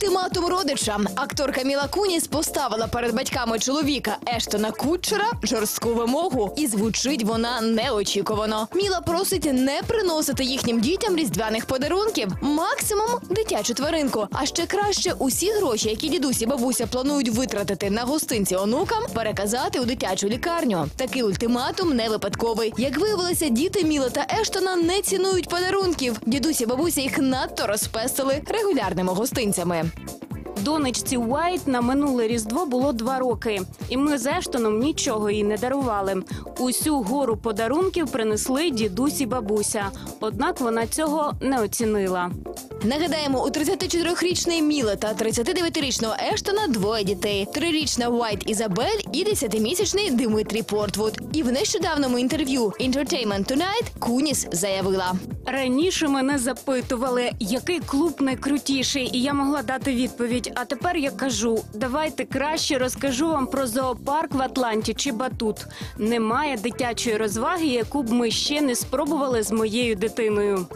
Ультиматум родичам. Акторка Міла Куніс поставила перед батьками чоловіка Ештона Кутчера жорстку вимогу, і звучить вона неочікувано. Міла просить не приносити їхнім дітям різдвяних подарунків, максимум дитячу тваринку. А ще краще усі гроші, які дідусь і бабуся планують витратити на гостинці онукам, переказати у дитячу лікарню. Такий ультиматум не випадковий. Як виявилося, діти Міла та Ештона не цінують подарунків. Дідусь і бабуся їх надто розпестили регулярними гостинцями. on. Донечці Уайт на минуле різдво було два роки, і ми з Ештоном нічого їй не дарували. Усю гору подарунків принесли дідусь і бабуся. Однак вона цього не оцінила. Нагадаємо, у 34-річної Міли та 39-річного Ештона двоє дітей: трирічна Уайт Ізабель і 10-місячний Димитрій Портвуд. І в нещодавному інтерв'ю Entertainment Tonight Куніс заявила. Раніше мене запитували, який клуб найкрутіший, і я могла дати відповідь. А тепер я кажу: давайте краще розкажу вам про зоопарк в Атланті чи батут. Немає дитячої розваги, яку б ми ще не спробували з моєю дитиною.